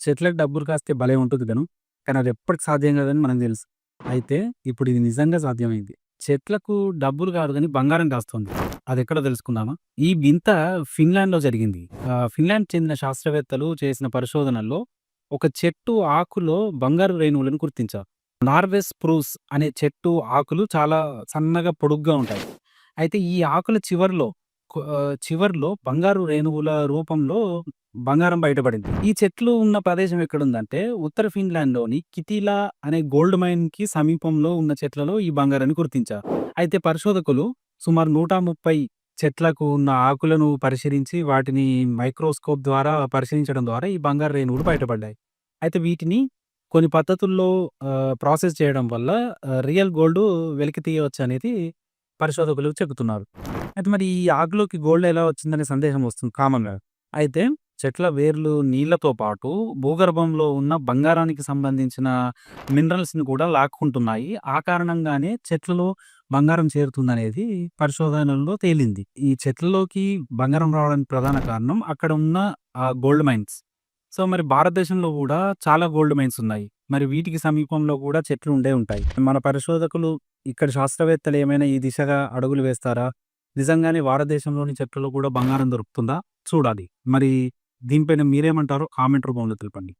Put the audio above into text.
చెట్లకు డబ్బులు కాస్తే భలే ఉంటుంది కను కానీ అది ఎప్పటికి సాధ్యం కాదని మనకు తెలుసు. అయితే ఇప్పుడు ఇది నిజంగా సాధ్యమైంది. చెట్లకు డబ్బులు కాదు కానీ బంగారం కాస్తుంది. ఎక్కడ తెలుసుకుందామా? ఈ వింత ఫిన్లాండ్‌లో జరిగింది. ఫిన్లాండ్ చెందిన శాస్త్రవేత్తలు చేసిన పరిశోధనల్లో ఒక చెట్టు ఆకులో బంగారు రేణువులను గుర్తించారు. నార్వెస్ ప్రూస్ అనే చెట్టు ఆకులు చాలా సన్నగా పొడుగ్గా ఉంటాయి. అయితే ఈ ఆకుల చివరిలో కొ చివర్లో బంగారు రేణువుల రూపంలో బంగారం బయటపడింది. ఈ చెట్లు ఉన్న ప్రదేశం ఎక్కడుందంటే ఉత్తర ఫిన్లాండ్‌లోని కితిలా అనే గోల్డ్ మైన్‌కి సమీపంలో ఉన్న చెట్లలో ఈ బంగారాన్ని గుర్తించారు. అయితే పరిశోధకులు సుమారు 130 చెట్లకు ఉన్న ఆకులను పరిశీలించి వాటిని మైక్రోస్కోప్ ద్వారా పరిశీలించడం ద్వారా ఈ బంగారు రేణువులు బయటపడ్డాయి. అయితే వీటిని కొన్ని పద్ధతుల్లో ప్రాసెస్ చేయడం వల్ల రియల్ గోల్డ్ వెలికి తీయవచ్చనేది పరిశోధకులు చెబుతున్నారు. అయితే మరి ఈ ఆకులోకి గోల్డ్ ఎలా వచ్చిందనే సందేహం వస్తుంది కామన్‌గా. అయితే చెట్ల వేర్లు నీళ్ళతో పాటు భూగర్భంలో ఉన్న బంగారానికి సంబంధించిన మినరల్స్‌ని కూడా లాక్కుంటున్నాయి. ఆ కారణంగానే చెట్లలో బంగారం చేరుతుందనేది పరిశోధనల్లో తేలింది. ఈ చెట్లలోకి బంగారం రావడానికి ప్రధాన కారణం అక్కడ ఉన్న గోల్డ్ మైన్స్. సో, మరి భారతదేశంలో కూడా చాలా గోల్డ్ మైన్స్ ఉన్నాయి. మరి వీటికి సమీపంలో కూడా చెట్లు ఉండే ఉంటాయి. మన పరిశోధకులు ఇక్కడ శాస్త్రవేత్తలు ఏమైనా ఈ దిశగా అడుగులు వేస్తారా? నిజంగానే భారతదేశంలోని చెట్లలో కూడా బంగారం దొరుకుతుందా? చూడాలి. మరి దీనిపైన మీరేమంటారో కామెంట్ రూపంలో తెలపండి.